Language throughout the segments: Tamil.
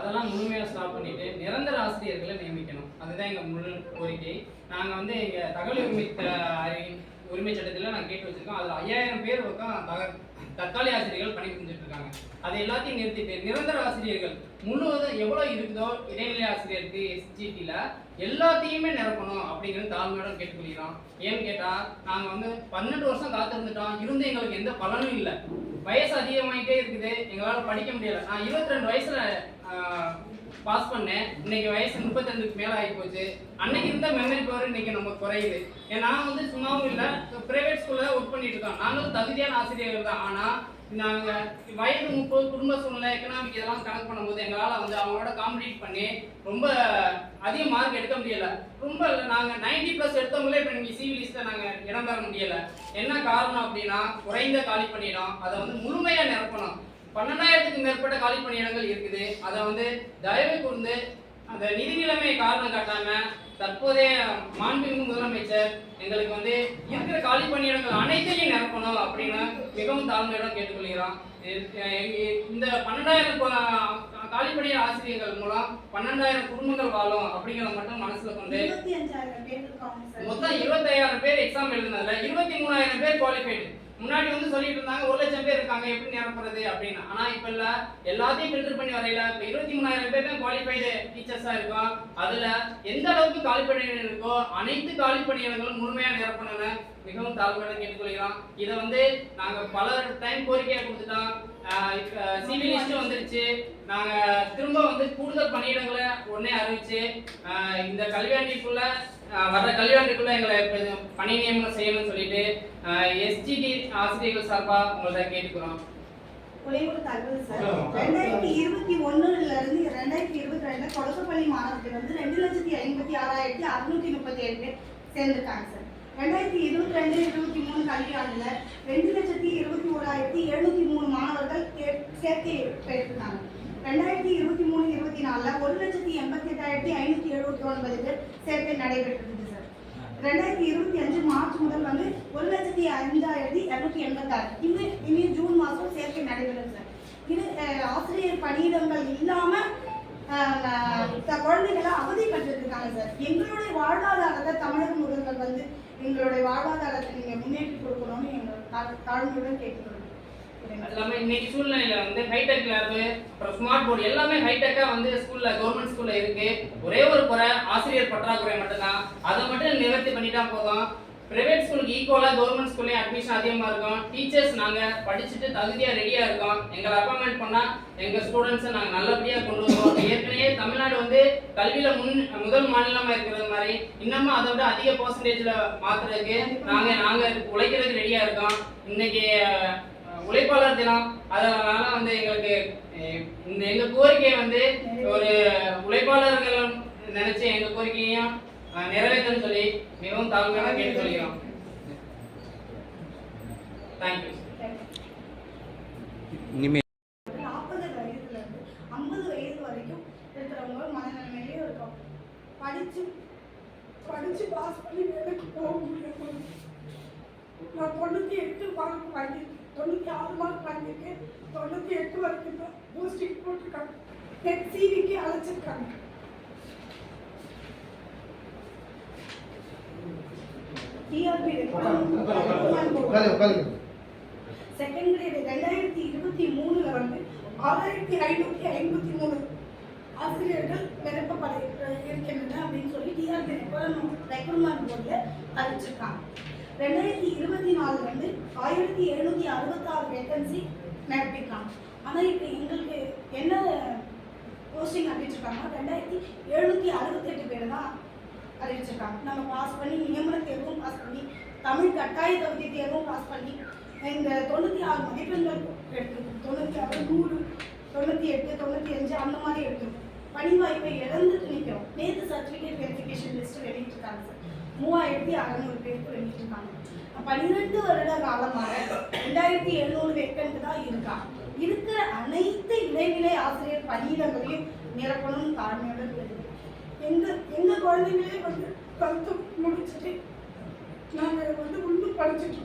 அதெல்லாம் முழுமையாக ஸ்டாப் பண்ணிட்டு நிரந்தர ஆசிரியர்களை நியமிக்கணும். அதுதான் எங்கள் முழு கோரிக்கை. நாங்கள் வந்து எங்கள் தகவல் உரிமை அறி- உரிமை சட்டத்தில் நாங்கள் கேட்டு வச்சிருக்கோம். அதில் ஐயாயிரம் பேர் பக்கம் தக தற்காலிக ஆசிரியர்கள் பணி செஞ்சுட்டு இருக்காங்க. அதை எல்லாத்தையும் நிறுத்திட்டு நிரந்தர ஆசிரியர்கள் முழுவதும் எவ்வளோ இருக்குதோ இடைநிலை ஆசிரியருக்கு எஸ்ஜிடியில் எல்லாத்தையுமே நிரப்பணும் அப்படிங்கிறது தாழ்மையோட கேட்டுக்கொள்கிறோம். ஏன்னு கேட்டால் நாங்கள் வந்து பன்னெண்டு வருஷம் காத்திருந்துட்டோம். இருந்து எங்களுக்கு எந்த பலனும் இல்லை. வயசு அதிகமாயிட்டே இருக்குது. எங்களால் படிக்க முடியலை. நான் இருபத்தி ரெண்டு வயசில் பாஸ் பண்ணேன். இன்னைக்கு வயசு முப்பத்தஞ்சுக்கு மேல ஆகி போச்சு. அன்னைக்கு இருந்த மெமரி பவர் இன்னைக்கு நம்ம குறையுது. ஏன் நான் வந்து சும்மாவும் இல்லை பிரைவேட் ஸ்கூல்ல ஒர்க் பண்ணிட்டு இருக்கோம். நாங்களும் தகுதியான ஆசிரியர்கள் தான். ஆனா நாங்க வயது முப்பது குடும்ப சூழ்நிலை எக்கனாமிக் இதெல்லாம் கணக்கு பண்ணும்போது எங்களால் வந்து அவங்களோட காம்படிட் பண்ணி ரொம்ப அதிக மார்க் எடுக்க முடியல. ரொம்ப இல்லை நாங்க 90 பிளஸ் எடுத்தவங்களே இப்போ நீங்க சிவி லிஸ்ட்ல நாங்க இடம் பெற முடியல. என்ன காரணம் அப்படின்னா குறைந்த காலி பண்ணிடும். அதை வந்து முழுமையா நிரப்பணும். பன்னெண்டாயிரத்துக்கு மேற்பட்ட காலி பணியிடங்கள் இருக்குது. அதை வந்து தயவு கூர்ந்து அந்த நிதி நிலைமையை காரணம் காட்டாம தற்போதைய மாண்புமிகு முதலமைச்சர் எங்களுக்கு வந்து இருக்கிற காலி பணியிடங்கள் அனைத்தையும் நிரப்பணும் அப்படின்னு மிகவும் தாழ்மையுடன் கேட்டுக்கொள்கிறோம். இந்த பன்னெண்டாயிரம் காலி பணியிட ஆசிரியர்கள் மூலம் பன்னெண்டாயிரம் குடும்பங்கள் வாழும் அப்படிங்கிறத மட்டும் மனசுல கொண்டு மொத்தம் இருபத்தாயிரம் பேர் எக்ஸாம் எழுதுனதுல இருபத்தி மூணாயிரம் பேர் குவாலிஃபைடு முன்னாடி வந்து சொல்லிட்டு இருந்தாங்க ஒரு லட்சம் பேர் இருக்காங்க எப்படி நிரப்புறது அப்படின்னு. ஆனா இப்ப இல்ல. எல்லாத்தையும் ஃபில்டர் பண்ணி வரையில. இப்ப இருபத்தி மூணாயிரம் பேர் தான் குவாலிஃபைடு டீச்சர்ஸா இருக்கும். அதுல எந்த அளவுக்கு காலி பணியிடம் இருக்கோ அனைத்து காலி பணியாளர்களும் முழுமையா நிரப்பணும்னு மிகவும் தாழ்மையுடன் கேட்டுக்கொள்கிறோம். இதை வந்து நாங்க பல டைம் கோரிக்கையா கொடுத்துட்டோம். சிவி லிஸ்ட் வந்துருச்சு. நாங்க திரும்ப வந்து கூடுதல் பணியிடங்களை உடனே அறிவிச்சு ஆஹ் இந்த கல்வியாண்டிக்குள்ள வர்ற கல்வியாண்டுக்குள்ள எங்களை பணி நியமனம் செய்யணும்னு சொல்லிட்டு எஸ்ஜிடி ஆசிரியர்கள் சார்பா உங்கள்ட்ட கேட்டுக்கிறோம். ஒரே ஒரு தகவல் சார். ரெண்டாயிரத்தி இருபத்தி ஒண்ணுல இருந்து ரெண்டாயிரத்தி இருபத்தி ரெண்டுல கொடசப்பள்ளி மாணவர்கள் வந்து ரெண்டு லட்சத்தி ஐம்பத்தி ஆறாயிரத்தி அறுநூத்தி முப்பத்தி ஏழு பேர் சேர்ந்திருக்காங்க சார் ரெண்டாயிரத்தி இருபத்தி ரெண்டு இருபத்தி மூணு கல்வியாண்டுல ரெண்டு லட்சத்தி இருபத்தி ஓராயிரத்தி எழுநூத்தி மூணு மாணவர்கள் சேர்க்கை பெற்றிருக்காங்க ரெண்டாயிரத்தி இருபத்தி மூணு இருபத்தி நாலுல ஒரு லட்சத்தி எண்பத்தி எட்டாயிரத்தி ஐநூத்தி எழுபத்தி ஒன்பது பேர் சேர்க்கை நடைபெற்றிருக்கு சார். ரெண்டாயிரத்தி இருபத்தி அஞ்சு மார்ச் முதல் வந்து ஒரு லட்சத்தி அஞ்சாயிரத்தி இரநூத்தி எண்பத்தாறு. இனி இனி ஜூன் மாதம் சேர்க்கை நடைபெறும் சார். இது ஆசிரியர் பணியிடங்கள் இல்லாம குழந்தைகளை அவதிப்பட்டு இருக்காங்க சார். எங்களுடைய வாழ்வாதாரத்தை தமிழக முதல்வர் வந்து எங்களுடைய வாழ்வாதாரத்தை நீங்க முன்னேற்றி கொடுக்கணும்னு எங்களை தா- தாழ்மையுடன் கேட்டுக்கிறோம் அது இன்னைக்கு சூழ்நிலையில வந்து ஹைடெக் லேப் அப்புறம் ஸ்மார்ட் போர்டு எல்லாமே ஹைடெக்கா வந்து ஸ்கூல்ல கவர்மெண்ட் ஸ்கூல்ல இருக்கு. ஒரே ஒரு குறை ஆசிரியர் பற்றாக்குறை மட்டும்தான். அதை மட்டும் நிவர்த்தி பண்ணிட்டா போதும். பிரைவேட் ஸ்கூலுக்கு ஈக்குவலாக கவர்மெண்ட் ஸ்கூல்லையும் அட்மிஷன் அதிகமாக இருக்கும். டீச்சர்ஸ் நாங்கள் படிச்சுட்டு தகுதியாக ரெடியாக இருக்கோம். எங்களை அப்பாயின்மெண்ட் பண்ணால் எங்கள் ஸ்டூடெண்ட்ஸை நாங்கள் நல்லபடியாக கொண்டு வருவோம். ஏற்கனவே தமிழ்நாடு வந்து கல்வியில் முன் முதல் மாநிலமாக இருக்கிறது மாதிரி இன்னமும் அதை விட அதிக பர்சன்டேஜில் மாற்றுறதுக்கு நாங்கள் நாங்கள் உழைக்கிறதுக்கு ரெடியாக இருக்கோம். இன்னைக்கு உழைப்பாளர் தினம். அதனால வந்து எங்களுக்கு இந்த எங்கள் கோரிக்கை வந்து ஒரு உழைப்பாளர்கள் நினைச்சு எங்கள் கோரிக்கையும் அஹ், நிறைவேற்றணும்னு சொல்லி மிகவும் தாழ்மையாக கேட்டுக்கொள்கிறோம் தேங்க்யூ இனிமே நாற்பது வயதுல இருந்து ஐம்பது வயது வரைக்கும் இருக்கிறவங்க மனநிலைமையிலே இருக்கும். படிச்சு படிச்சு பாஸ் பண்ணி வேலைக்கு போக முடியாது நான் தொண்ணூற்றி எட்டு மார்க் வாங்கியிருக்கேன் தொண்ணூற்றி ஆறு மார்க் வாங்கியிருக்கேன். தொண்ணூற்றி எட்டு வரைக்கும் தான் போஸ்டிங் போட்டிருக்காங்க. நெட் சிவிக்கு அழைச்சிருக்காங்க. டிஆர்பி உட்காரு செகண்ட் கிரேட் ரெண்டாயிரத்தி இருபத்தி மூணுல வந்து ஆறாயிரத்தி ஐநூற்றி ஐம்பத்தி மூணு ஆசிரியர்கள் நிரப்பப்பட இருக்கின்றன அப்படின்னு சொல்லி டிஆர்பி ரெக்ரூட்மெண்ட் போர்டில் அறிவிச்சிருக்காங்க ரெண்டாயிரத்தி இருபத்தி நாலுல வந்து ஆயிரத்தி எழுநூத்தி அறுபத்தாறு வேகன்சி நிரப்பியிருக்காங்க ஆனால் இப்போ எங்களுக்கு என்ன போஸ்டிங் அறிவிச்சிருக்காங்கன்னா ரெண்டாயிரத்தி எழுநூத்தி அறுபத்தெட்டு பேர் தான் அறிவிச்சிருக்காங்க. நம்ம பாஸ் பண்ணி நியமன தேர்வும் பாஸ் பண்ணி தமிழ் கட்டாய தகுதி தேர்வும் பாஸ் பண்ணி இந்த தொண்ணூற்றி ஆறு மதிப்பெண்கள் எடுத்திருக்கோம். தொண்ணூற்றி ஆறு நூறு தொண்ணூற்றி எட்டு தொண்ணூற்றி அஞ்சு அந்த மாதிரி எடுத்திருக்கோம். பணி வாய்ப்பை இழந்துட்டு நிற்கிறோம் நேற்று சர்டிஃபிகேட் வெரிஃபிகேஷன் லிஸ்ட் வெளியிட்டிருக்காங்க சார். மூவாயிரத்தி அறநூறு பேருக்கு வெளியிட்டிருக்காங்க பன்னிரெண்டு வருட காலமாக ரெண்டாயிரத்தி எழுநூறு வேக்கன்ட் தான் இருக்கா. இருக்கிற அனைத்து இடைநிலை ஆசிரியர் பணியிடங்களையும் நிரப்பணும் தாழ்மையுடன் கேட்டுக்கிறேன் எங்க குழந்தைங்களே வந்து டுவெல்த்து முடிச்சுட்டு நாங்கள் வந்து உண்டு படிச்சுட்டு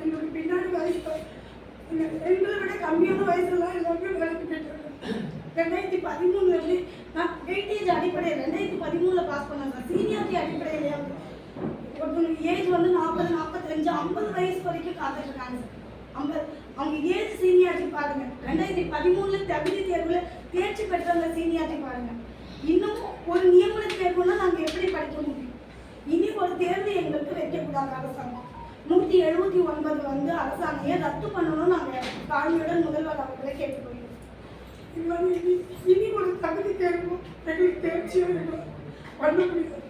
எங்களுக்கு பின்னாடி வயசு எங்களை விட கம்மியான வயசுலாம் எல்லாமே வேலைக்கு போயிட்டு ரெண்டாயிரத்தி பதிமூணுல நான் வெயிட்டேஜ் அடிப்படையில் ரெண்டாயிரத்தி பதிமூணில் பாஸ் பண்ணாங்க சீனியாரிட்டி அடிப்படையிலேயாவது ஒருத்தவங்க ஏஜ் வந்து நாற்பது நாற்பத்தஞ்சு ஐம்பது வயசு வரைக்கும் காத்துட்ருக்காங்க சார் ஐம்பது அவங்க ஏஜ் சீனியாரிட்டி பாருங்கள் ரெண்டாயிரத்தி பதிமூணில் தகுதி தேர்வில் தேர்ச்சி பெற்றவங்க சீனியாரிட்டி பாருங்கள் இன்னும் ஒரு நியமன தேர்வுன்னா நாங்கள் எப்படி படிக்க முடியும்? இனி ஒரு தேர்வு எங்களுக்கு வைக்கக்கூடாது அரசாங்கம். நூற்றி எழுபத்தி ஒன்பது வந்து அரசாங்கையை ரத்து பண்ணணும்னு நாங்கள் தாழ்மையுடன் முதல்வர் அவர்களை கேட்டுக்கொள்கிறோம். இது வந்து இனி இனி ஒரு தகுதி தேர்வு எங்களுக்கு தேர்ச்சியும் பண்ண முடியாது